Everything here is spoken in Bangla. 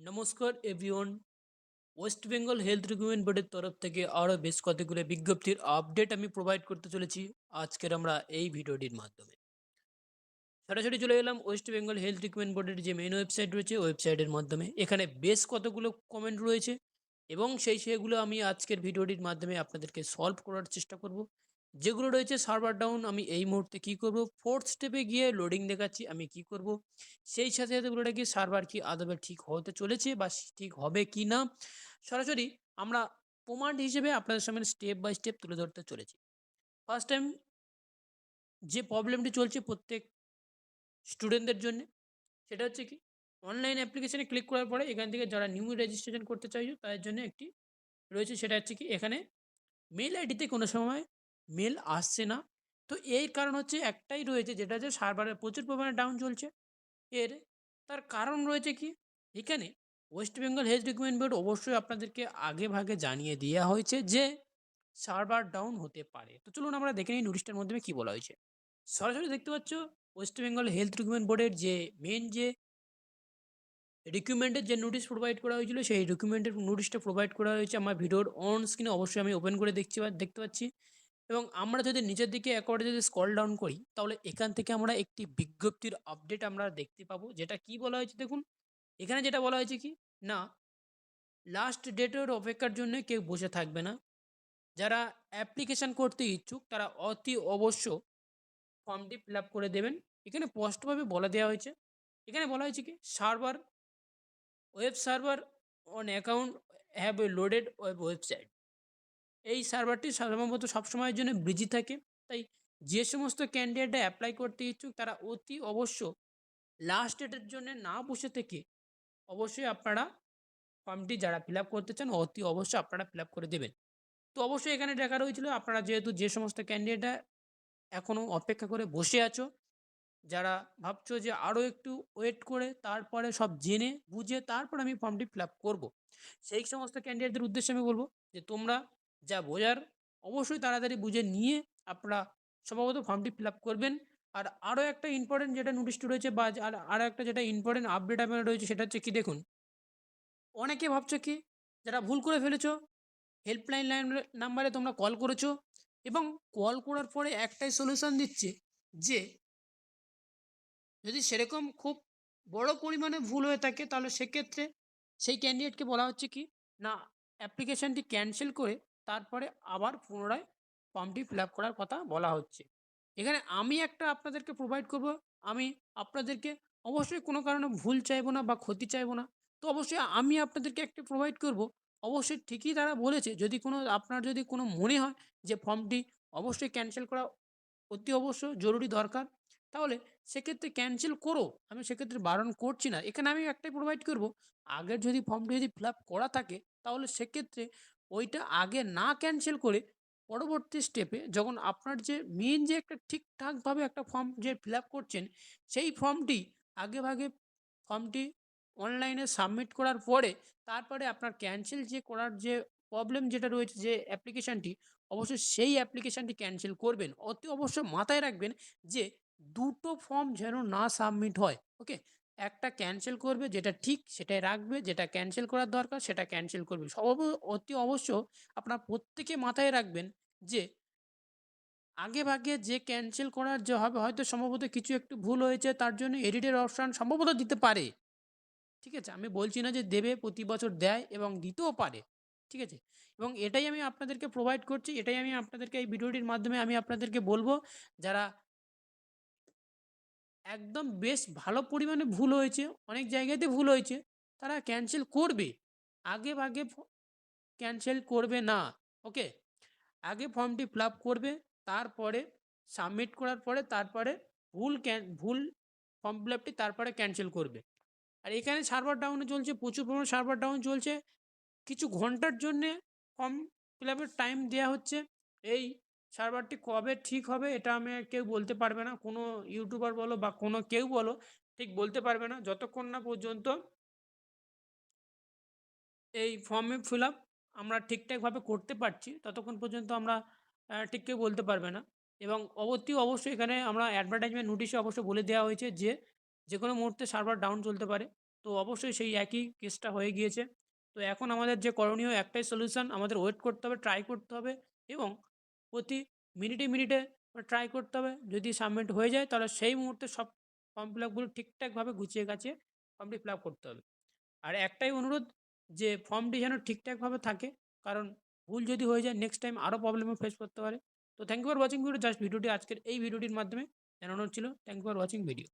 নমস্কার everyone West Bengal health recruitment বোর্ডের তরফ থেকে আরও বেশ কতগুলো বিজ্ঞপ্তির আপডেট আমি প্রোভাইড করতে চলেছি আজকের আমরা এই ভিডিওটির মাধ্যমে। সরাসরি চলে গেলাম ওয়েস্ট বেঙ্গল হেলথ রিক্রুটমেন্ট বোর্ডের যে মেন ওয়েবসাইট রয়েছে ওয়েবসাইটের মাধ্যমে। এখানে বেশ কতগুলো কমেন্ট রয়েছে এবং সেই সেগুলো আমি আজকের ভিডিওটির মাধ্যমে আপনাদেরকে সলভ করার চেষ্টা করব। যেগুলো রয়েছে সার্ভার ডাউন আমি এই মুহূর্তে কি করব? ফোর্থ স্টেপে গিয়ে লোডিং দেখাচ্ছি, আমি কি করব? সেই সাথে সাথে বলে রাখি সার্ভার কি আদবে ঠিক হতে চলেছে বা ঠিক হবে কি না? সরাসরি আমরা প্রমাণ হিসেবে আপনাদের সামনে স্টেপ বাই স্টেপ তুলে ধরতে চলেছি। ফার্স্ট টাইম যে প্রবলেমটি চলছে প্রত্যেক স্টুডেন্টদের জন্য, সেটা হচ্ছে কি অনলাইন অ্যাপ্লিকেশানে ক্লিক করার পরে এখান থেকে যারা নিউ রেজিস্ট্রেশন করতে চাইছো, তাদের জন্য একটি রয়েছে, সেটা হচ্ছে কি, এখানে মেল আইডিতে কোনো সময় মেল আসছে না। তো এই কারণ হচ্ছে একটাই রয়েছে যেটা হচ্ছে সার্ভারের প্রচুর পরিমাণে ডাউন চলছে। এর তার কারণ রয়েছে কি? এখানে West Bengal health recruitment board অবশ্যই আপনাদেরকে আগে ভাগে জানিয়ে দেওয়া হয়েছে যে সার্ভার ডাউন হতে পারে। তো চলুন আমরা দেখে নিই নোটিশটার মাধ্যমে কী বলা হয়েছে। সরাসরি দেখতে পাচ্ছ ওয়েস্ট বেঙ্গল হেলথ রিক্রুটমেন্ট বোর্ডের যে মেন যে রিক্রুটমেন্টের যে নোটিশ প্রোভাইড করা হয়েছিল, সেই রিক্রুটমেন্টের নোটিশটা প্রোভাইড করা হয়েছে। আমার ভিডিওর অন স্ক্রিনে অবশ্যই আমি ওপেন করে দেখছি দেখতে পাচ্ছি। এবং আমরা যদি নিচের দিকে একবারে যদি স্কল ডাউন করি, তাহলে এখান থেকে আমরা একটি বিজ্ঞপ্তির আপডেট আমরা দেখতে পাবো। যেটা কি বলা হয়েছে দেখুন? এখানে যেটা বলা হয়েছে কি? না লাস্ট ডেটের অপেক্ষার জন্য কেউ বসে থাকবে না। যারা অ্যাপ্লিকেশান করতে ইচ্ছুক, তারা অতি অবশ্য ফর্মটি ফিল আপ করে দেবেন। এখানে স্পষ্টভাবে বলে দেওয়া হয়েছে। এখানে বলা হয়েছে কি? Server web server on account have a loaded web website এই সার্ভারটি সাধারণত সবসময়ের জন্য বিজি থাকে। তাই যে সমস্ত ক্যান্ডিডেটরা অ্যাপ্লাই করতে ইচ্ছুক, তারা অতি অবশ্য লাস্ট ডেটের জন্য না বসে থেকে অবশ্যই আপনারা ফর্মটি যারা ফিল করতে চান, অতি অবশ্যই আপনারা ফিল করে দেবেন। তো অবশ্যই এখানে দেখা রয়েছিল, আপনারা যেহেতু যে সমস্ত ক্যান্ডিডেটরা এখনও অপেক্ষা করে বসে আছো, যারা ভাবছ যে আরও একটু ওয়েট করে, তারপরে সব জেনে বুঝে তারপর আমি ফর্মটি ফিল আপ করব। সেই সমস্ত ক্যান্ডিডেটদের উদ্দেশ্যে আমি বলব যে তোমরা যা বোঝার, অবশ্যই তাড়াতাড়ি বুঝে নিয়ে আপনারা সম্ভবত ফর্মটি ফিল করবেন। আর আরও একটা ইম্পর্টেন্ট যেটা নোটিশটি রয়েছে বা আর আরও একটা যেটা ইম্পর্টেন্ট আপডেট আপনার রয়েছে সেটা হচ্ছে কি দেখুন, অনেকে ভাবছ কি, যারা ভুল করে ফেলেছো হেল্পলাইন লাইন নাম্বারে তোমরা কল করেছ এবং কল করার পরে একটাই সলিউশন দিচ্ছে যে, যদি সেরকম খুব বড় পরিমাণে ভুল হয়ে থাকে তাহলে সেক্ষেত্রে সেই ক্যান্ডিডেটকে বলা হচ্ছে কি, না অ্যাপ্লিকেশানটি ক্যান্সেল করে তারপরে আবার পুনরায় ফর্মটি ফিল করার কথা বলা হচ্ছে। এখানে আমি একটা আপনাদেরকে প্রোভাইড করব। আমি আপনাদেরকে অবশ্যই কোনো কারণে ভুল চাইব না বা ক্ষতি চাইব না। তো অবশ্যই আমি আপনাদেরকে একটা প্রোভাইড করব। অবশ্যই ঠিকই তারা বলেছে, যদি কোনো, আপনার যদি কোনো মনে হয় যে ফর্মটি অবশ্যই ক্যান্সেল করা অতি অবশ্য জরুরি দরকার, তাহলে সেক্ষেত্রে ক্যান্সেল করো। আমি সেক্ষেত্রে বারণ করছি না। এখানে আমি একটাই প্রোভাইড করব। আগের যদি ফর্মটি যদি ফিল করা থাকে, তাহলে সেক্ষেত্রে ওইটা আগে না ক্যান্সেল করে পরবর্তী স্টেপে যখন আপনার যে মেন যে একটা ঠিকঠাকভাবে একটা ফর্ম যে ফিল করছেন, সেই ফর্মটি আগে ভাগে ফর্মটি অনলাইনে সাবমিট করার পরে তারপরে আপনার ক্যান্সেল যে করার যে প্রবলেম যেটা রয়েছে যে অ্যাপ্লিকেশানটি অবশ্যই সেই অ্যাপ্লিকেশানটি ক্যান্সেল করবেন। অতি অবশ্য মাথায় রাখবেন যে দুটো ফর্ম যেন না সাবমিট হয় ওকে একটা ক্যান্সেল করবে, যেটা ঠিক সেটাই রাখবে, যেটা ক্যান্সেল করার দরকার সেটা ক্যান্সেল করবে। সব অতি অবশ্য আপনার প্রত্যেকে মাথায় রাখবেন যে, আগে ভাগে যে ক্যান্সেল করার যে হবে, হয়তো সম্ভবত কিছু একটু ভুল হয়েছে, তার জন্য এডিটের অপশান সম্ভবত দিতে পারে। ঠিক আছে? আমি বলছি না যে দেবে, প্রতি বছর দেয় এবং দিতেও পারে। ঠিক আছে? এবং এটাই আমি আপনাদেরকে প্রোভাইড করছি, এটাই আমি আপনাদেরকে এই ভিডিওটির মাধ্যমে আমি আপনাদেরকে বলব, যারা একদম বেশ ভালো পরিমাণে ভুল হয়েছে, অনেক জায়গাতে ভুল হয়েছে। তারা ক্যান্সেল করবে। আগে ভাগে ক্যান্সেল করবে না। ওকে আগে ফর্মটি ফিল করবে, তারপরে সাবমিট করার পরে তারপরে ভুল ভুল ফর্ম ফিল তারপরে ক্যান্সেল করবে। আর এখানে সার্ভার ডাউনে চলছে, প্রচুর পরিমাণে সার্ভার ডাউন চলছে। কিছু ঘণ্টার জন্যে ফর্ম ফিল টাইম দেওয়া হচ্ছে। এই সার্ভারটি কবে ঠিক হবে এটা আমি কেউ বলতে পারবে না। কোনো ইউটিউবার বলো বা কোনো কেউ বলো ঠিক বলতে পারবে না। যতক্ষণ না পর্যন্ত এই ফর্মে ফিল আপ আমরা ঠিকঠাকভাবে করতে পারছি, ততক্ষণ পর্যন্ত আমরা ঠিক কেউ বলতে পারবে না। এবং অবশ্যই অবশ্যই এখানে আমরা অ্যাডভার্টাইজমেন্ট নোটিশে অবশ্যই বলে দেওয়া হয়েছে যে যে কোনো মুহূর্তে সার্ভার ডাউন চলতে পারে। তো অবশ্যই সেই একই কেসটা হয়ে গিয়েছে। তো এখন আমাদের যে করণীয় একটাই সলিউশন আমাদের ওয়েট করতে হবে ট্রাই করতে হবে এবং প্রতি মিনিটে মিনিটে ট্রাই করতে হবে। যদি সাবমিট হয়ে যায়, তাহলে সেই মুহূর্তে সব ফর্ম ফিল আপগুলো ঠিকঠাকভাবে গুছিয়ে গাছিয়ে ফর্মটি ফিল আপ করতে হবে। আর একটাই অনুরোধ যে ফর্মটি যেন ঠিকঠাকভাবে থাকে, কারণ ভুল যদি হয়ে যায় নেক্সট টাইম আরও প্রবলেমে ফেস করতে পারে। তো thank you for watching video just ভিডিওটি আজকের এই ভিডিওটির মাধ্যমে জানানো ছিল। Thank you for watching video